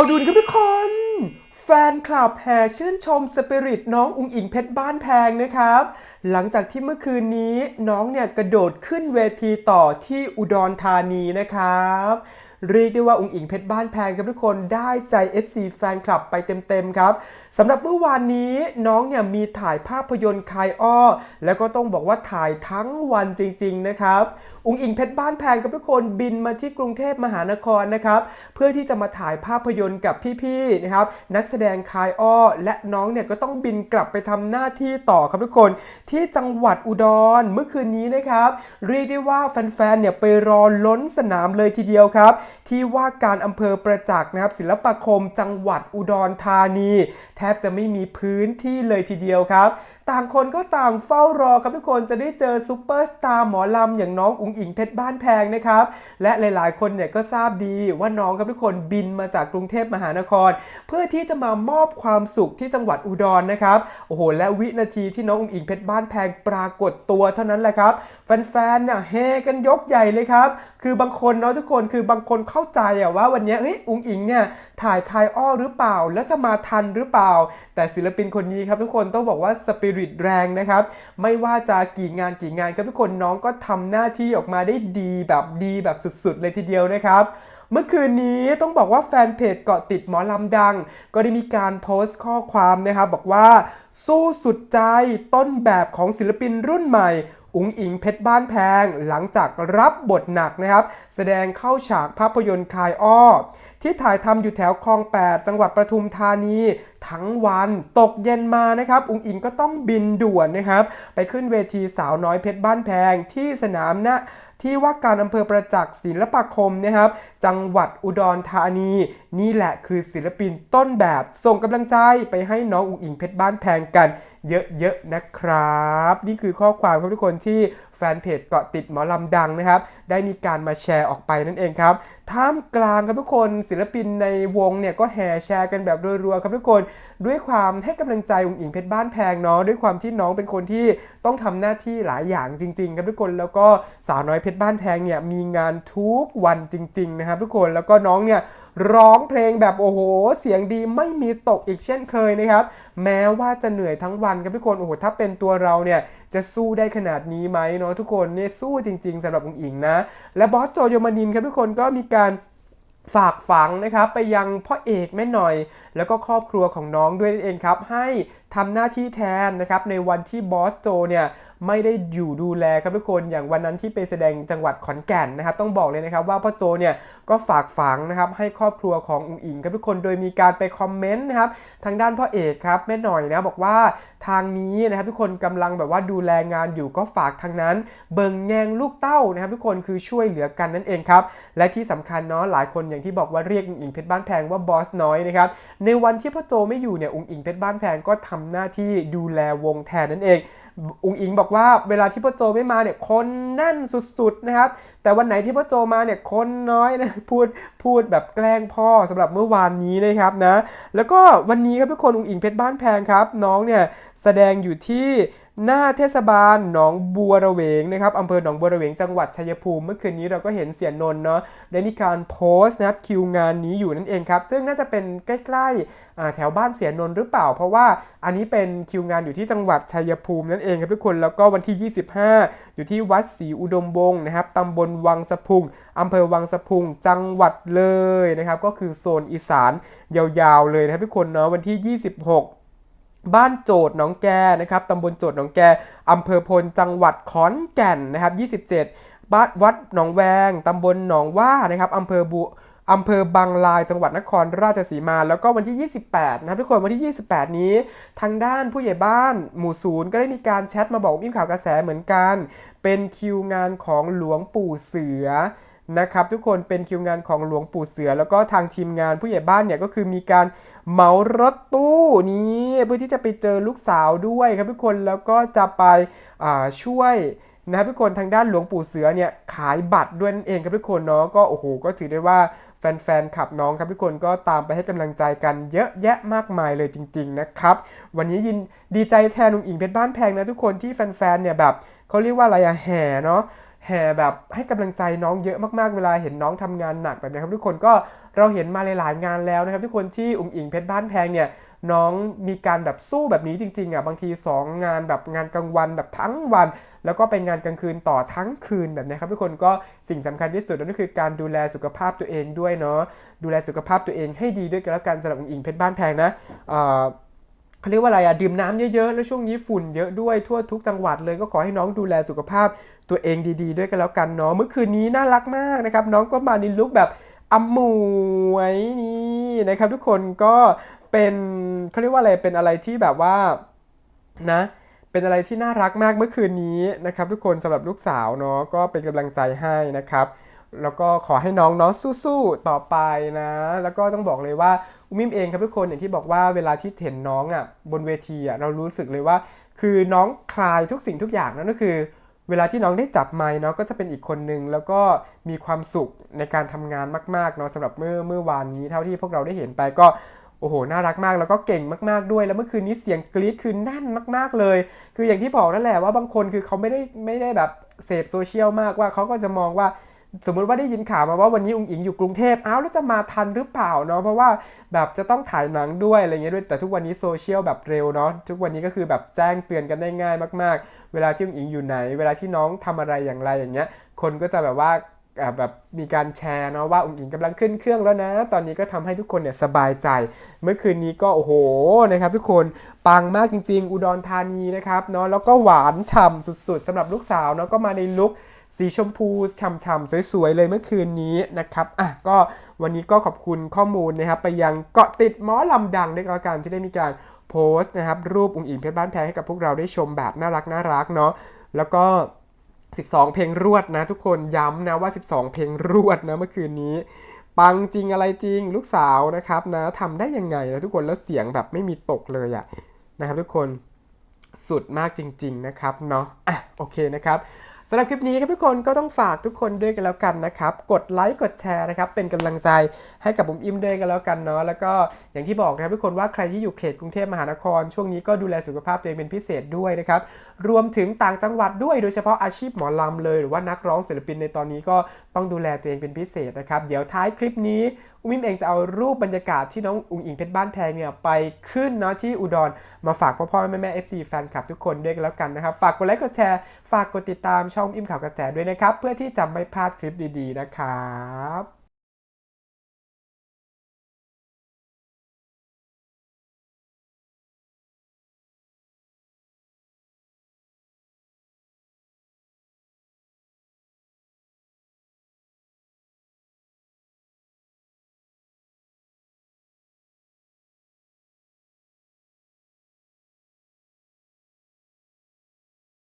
าดุนครับทุกคน แฟนคลับแห่ชื่นชมสปิริตน้องอุงอิงเพชรบ้านแพงนะครับ หลังจากที่เมื่อคืนนี้น้องเนี่ยกระโดดขึ้นเวทีต่อที่อุดรธานีนะครับเรียกได้ว่าอุงอิงเพชรบ้านแพงครับทุกคนได้ใจ FC แฟนคลับไปเต็มๆครับสำหรับเมื่อวานนี้น้องเนี่ยมีถ่ายภาพยนตร์คายอ้อ แล้วก็ต้องบอกว่าถ่ายทั้งวันจริงๆนะครับอุงอิงเพชรบ้านแพงกับทุกคนบินมาที่กรุงเทพมหานครนะครับเพื่อที่จะมาถ่ายภาพยนตร์กับพี่ๆนะครับนักแสดงคายอ้อ และน้องเนี่ยก็ต้องบินกลับไปทำหน้าที่ต่อครับทุกคน ที่จังหวัดอุดรเมื่อคืนนี้นะครับเรียกได้ว่าแฟนๆเนี่ยไปรอล้นสนามเลยทีเดียวครับ ที่ว่าการอำเภอประจักษ์นะครับศิลปาคมจังหวัดอุดรธานี แทบจะไม่มีพื้นที่เลยทีเดียวครับ ต่างคนก็ต่างเฝ้ารอครับทุกคนจะได้เจอซูเปอร์สตาร์หมอลำอย่างน้องอุ๋งอิงเพชรบ้านแพงนะครับ และหลายๆ คนเนี่ยก็ทราบดีว่าน้องครับทุกคนบินมาจากกรุงเทพมหานคร เพื่อที่จะมามอบความสุขที่จังหวัดอุดรนะครับโอ้โหและวินาทีที่น้องอุ๋งอิงเพชรบ้านแพงปรากฏตัวเท่านั้นแหละครับ แฟนๆเนี่ยเฮกันยกใหญ่เลยครับ คือบางคนเนาะทุกคนคือบางคนเข้าใจอะว่าวันนี้เฮ้ยอุงอิงเนี่ยถ่ายคายอ้อหรือเปล่า แล้วจะมาทันหรือเปล่า แต่ศิลปินคนนี้ครับทุกคนต้องบอกว่าสปิริตแรงนะครับไม่ว่าจะกี่งานกี่งานครับทุกคนน้องก็ทำหน้าที่ออกมาได้ดีแบบดีแบบสุดๆ เลยทีเดียวนะครับเมื่อคืนนี้ต้องบอกว่าแฟนเพจเกาะติดหมอลำดัง ก็ได้มีการโพสต์ข้อความนะครับบอกว่า สู้สุดใจต้นแบบของศิลปินรุ่นใหม่ อุ๋งอิงเพชรบ้านแพงหลังจากรับบทหนักนะครับ แสดงเข้าฉากภาพยนตร์คายอ้อ ที่ถ่ายทำอยู่แถวคลอง 8 จังหวัดปทุมธานี ทั้งวันตกเย็นมานะครับอุ๋งอิงก็ต้องบินด่วนนะครับ ไปขึ้นเวทีสาวน้อยเพชรบ้านแพงที่สนามหน้าที่ว่าการอำเภอประจักษ์ศิลปาคมนะครับ จังหวัดอุดรธานี นี่แหละคือศิลปินต้นแบบ ส่งกำลังใจไปให้น้องอุ๋งอิงเพชรบ้านแพงกัน เยอะๆนะครับ นี่คือข้อความครับทุกคนที่แฟนเพจเกาะติดหมอลำดังนะครับ ได้มีการมาแชร์ออกไปนั่นเองครับท่ามกลางครับทุกคนศิลปินในวงเนี่ยก็แห่แชร์กันแบบรัวๆครับทุกคนด้วยความให้กำลังใจอุ๋งอิงเพชรบ้านแพงเนาะด้วยความที่น้องเป็นคนที่ต้องทำหน้าที่หลายอย่างจริง ๆ ครับทุกคนแล้วก็สาวน้อยเพชรบ้านแพงเนี่ยมีงานทุกวันจริง ๆ นะครับ ทุกคนแล้วก็น้องเนี่ยร้องเพลงแบบโอ้โห เสียงดีไม่มีตกอีกเช่นเคยนะครับแม้ว่าจะเหนื่อยทั้งวันครับทุกคนโอ้โหถ้าเป็นตัวเราเนี่ยจะสู้ได้ขนาดนี้ไหมเนาะทุกคนเนี่ยสู้จริง ๆสำหรับองค์อิงนะ และบอสโจโยมานินครับทุกคนก็มีการ ฝากฝังนะครับไปยังพ่อเอกแม่หน่อย แล้วก็ครอบครัวของน้องด้วยนั่นเองครับ ให้ทำหน้าที่แทนนะครับในวันที่บอสโจเนี่ยไม่ได้อยู่ดูแลครับทุกคนอย่างวันนั้นที่ไปแสดงจังหวัดขอนแก่นนะครับ ต้องบอกเลยนะครับว่าพ่อโจเนี่ยก็ฝากฝังนะครับให้ครอบครัวของอุ๋งอิงครับทุกคนโดยมีการไปคอมเมนต์นะครับทางด้านพ่อเอกครับแม่หน่อยนะบอกว่า ทางนี้นะครับทุกคนกำลังแบบว่าดูแลงานอยู่ก็ฝากทางนั้น เบิงแยงลูกเต้านะครับทุกคนคือช่วยเหลือกันนั่นเองครับและที่สำคัญเนาะหลายคนอย่างที่บอกว่าเรียกอุ๋งอิงเพชรบ้านแพงว่าบอสน้อยนะครับในวันที่พ่อโจไม่อยู่เนี่ยอุ๋งอิงเพชรบ้านแพงก็ทำหน้าที่ดูแลวงแทนนั่นเอง อุงอิงบอกว่าเวลาที่พ่อโจไม่มาเนี่ยคนแน่นสุดๆนะครับ แต่วันไหนที่พ่อโจมาเนี่ยคนน้อยนะพูดพูดแบบแกล้งพ่อสำหรับเมื่อวานนี้นะครับนะ แล้วก็วันนี้ครับทุกคนอุงอิงเพชรบ้านแพงครับ น้องเนี่ยแสดงอยู่ที่หน้าเทศบาลหนองบัวระเวงนะครับอำเภอหนองบัวระเวงจังหวัดชัยภูมิ เมื่อคืนนี้เราก็เห็นเสียนนท์เนาะได้มีการโพสต์นะครับคิวงานนี้อยู่นั่นเองครับ ซึ่งน่าจะเป็นใกล้ๆแถวบ้านเสียนนท์หรือเปล่า เพราะว่าอันนี้เป็นคิวงานอยู่ที่จังหวัดชัยภูมินั่นเองครับทุกคนแล้วก็วันที่ 25 อยู่ที่วัดศรีอุดมวงศ์นะครับตำบลวังสะพุงอำเภอวังสะพุงจังหวัดเลยนะครับก็คือโซนอีสานยาวๆเลยนะครับทุกคนเนาะวันที่ 26 บ้านโจดหนองแกนะครับตำบลโจดหนองแกอำเภอพลจังหวัดขอนแก่นนะครับ 27บ้านวัดหนองแวงตำบลหนองว่านะครับอำเภอบุอำเภอบางลายจังหวัดนครราชสีมา แล้วก็วันที่ 28 นะครับทุกคนวันที่ 28 นี้ ทางด้านผู้ใหญ่บ้านหมู่ศูนย์ก็ได้มีการแชทมาบอกอิ่มข่าวกระแสเหมือนกัน เป็นคิวงานของหลวงปู่เสือ นะครับทุกคนเป็นคิวงานของหลวงปู่เสือ แล้วก็ทางทีมงานผู้ใหญ่บ้านเนี่ยก็คือมีการเหมารถตู้นี้เพื่อที่จะไปเจอลูกสาวด้วยครับทุกคนแล้วก็จะไปช่วยนะครับทุกคนทางด้านหลวงปู่เสือเนี่ยขายบัตรด้วยนั่นเองครับทุกคนเนาะก็โอ้โหก็ถือได้ว่าแฟนๆขับน้องครับทุกคนก็ตามไปให้กำลังใจกันเยอะแยะมากมายเลยจริง ๆนะครับ วันนี้ยินดีใจแทนลุงอิงเพชรบ้านแพงนะทุกคนที่แฟนๆเนี่ยแบบเขาเรียกว่าอะไรอะแห่เนาะ แห่แบบให้กำลังใจน้องเยอะมากๆเวลาเห็นน้องทำงานหนักแบบนี้ครับทุกคนก็เราเห็นมาหลายๆงานแล้วนะครับ ทุกคนที่อุ๋งอิงเพชรบ้านแพงเนี่ยน้องมีการแบบสู้แบบนี้จริงๆอะบางที 2 งานแบบงานกลางวันแบบทั้งวัน แล้วก็ไปงานกลางคืนต่อทั้งคืนแบบนี้ครับทุกคนก็สิ่งสำคัญที่สุดนั่นก็คือการดูแลสุขภาพตัวเองด้วยเนาะดูแลสุขภาพตัวเองให้ดีด้วยกันแล้วกันสำหรับอุ๋งอิงเพชรบ้านแพงนะ เขาเรียกว่าอะไรอะดื่มน้ำเยอะๆ แล้วช่วงนี้ฝุ่นเยอะด้วยทั่วทุกจังหวัดเลยก็ขอให้น้องดูแลสุขภาพตัวเองดีๆ ด้วยกันแล้วกันเนาะเมื่อคืนนี้น่ารักมากนะครับ น้องก็มาในลุคแบบอมวยนี่นะครับ ทุกคนก็เป็นเขาเรียกว่าอะไรเป็นอะไรที่แบบว่านะเป็นอะไรที่น่ารักมากเมื่อคืนนี้นะครับ ทุกคนสำหรับลูกสาวเนาะก็เป็นกำลังใจให้นะครับ แล้วก็ขอให้น้องเนาะสู้ๆต่อไปนะ แล้วก็ต้องบอกเลยว่าอุ้มิมเองครับทุกคนอย่างที่บอกว่าเวลาที่เห็นน้องอะบนเวทีอะเรารู้สึกเลยว่า คือน้องคลายทุกสิ่งทุกอย่างนั่นก็คือ เวลาที่น้องได้จับไมค์เนาะก็จะเป็นอีกคนนึงแล้วก็มีความสุขในการทำงานมากๆเนาะสำหรับเมื่อเมื่อวานนี้เท่าที่พวกเราได้เห็นไปก็โอ้โห น่ารักมาก แล้วก็เก่งมากๆด้วย แล้วเมื่อคืนนี้เสียงกรี๊ดคือแน่นมาก ๆเลย คืออย่างที่บอกนั่นแหละว่าบางคนคือเขาไม่ได้ไม่ได้แบบเสพโซเชียลมากว่าเขาก็จะมองว่า สมมุติว่าได้ยินข่าวมาว่าวันนี้อุ๋งอิงอยู่กรุงเทพอ้าวแล้วจะมาทันหรือเปล่าเนาะเพราะว่าแบบจะต้องถ่ายหนังด้วยอะไรเงี้ยด้วยแต่ทุกวันนี้โซเชียลแบบเร็วเนาะทุกวันนี้ก็คือแบบแจ้งเตือนกันได้ง่ายมาก ๆ เวลาที่อุ๋งอิงอยู่ไหน เวลาที่น้องทำอะไรอย่างไรอย่างเงี้ย คนก็จะแบบว่าแบบมีการแชร์เนาะว่าอุ๋งอิงกำลังขึ้นเครื่องแล้วนะ ตอนนี้ก็ทำให้ทุกคนเนี่ยสบายใจ เมื่อคืนนี้ก็โอ้โหนะครับทุกคนปังมากจริง ๆ อุดรธานีนะครับเนาะแล้วก็หวานฉ่ำสุด ๆสำหรับลูกสาวเนาะก็มาในลุค สีชมพูฉ่ำๆสวยๆ เลยเมื่อคืนนี้นะครับอะก็วันนี้ก็ขอบคุณข้อมูลนะครับ ไปยังเกาะติดหมอลำดังด้วยกันที่ได้มีการโพสต์นะครับ รูปองค์อิงเพชรบ้านแพงให้กับพวกเราได้ชมแบบน่ารักน่ารักเนาะแล้วก็ 12 เพลงรวดนะทุกคนย้ำนะว่า 12 เพลงรวดนะเมื่อคืนนี้ ปังจริงอะไรจริงลูกสาวนะครับนะทำได้ยังไงนะทุกคนแล้วเสียงแบบไม่มีตกเลยอะนะครับทุกคนสุดมากจริง ๆ นะครับเนาะอะโอเคนะครับ สำหรับคลิปนี้ครับทุกคนก็ต้องฝากทุกคนด้วยกันแล้วกันนะครับ กดไลค์กดแชร์นะครับ เป็นกำลังใจให้กับผมอิมด้วยกันแล้วกันเนาะแล้วก็อย่างที่บอกนะครับทุกคนว่าใครที่อยู่เขตกรุงเทพมหานคร ช่วงนี้ก็ดูแลสุขภาพตัวเองเป็นพิเศษด้วยนะครับ รวมถึงต่างจังหวัดด้วยโดยเฉพาะอาชีพหมอลำเลย หรือว่านักร้องศิลปินในตอนนี้ก็ต้องดูแลตัวเองเป็นพิเศษนะครับ เดี๋ยวท้ายคลิปนี้ อุ้มอิมเองจะเอารูปบรรยากาศที่น้องอุ้งอิงเพชรบ้านแพงเนี่ยไปขึ้นเนาะที่อุดรมาฝากพ่อพ่อแม่แม่เอฟซีแฟนคลับทุกคนด้วยกันแล้วกันนะครับ ฝากกดไลค์กดแชร์ฝากกดติดตามช่องอิมข่าวกระแสด้วยนะครับ เพื่อที่จะไม่พลาดคลิปดีๆนะครับ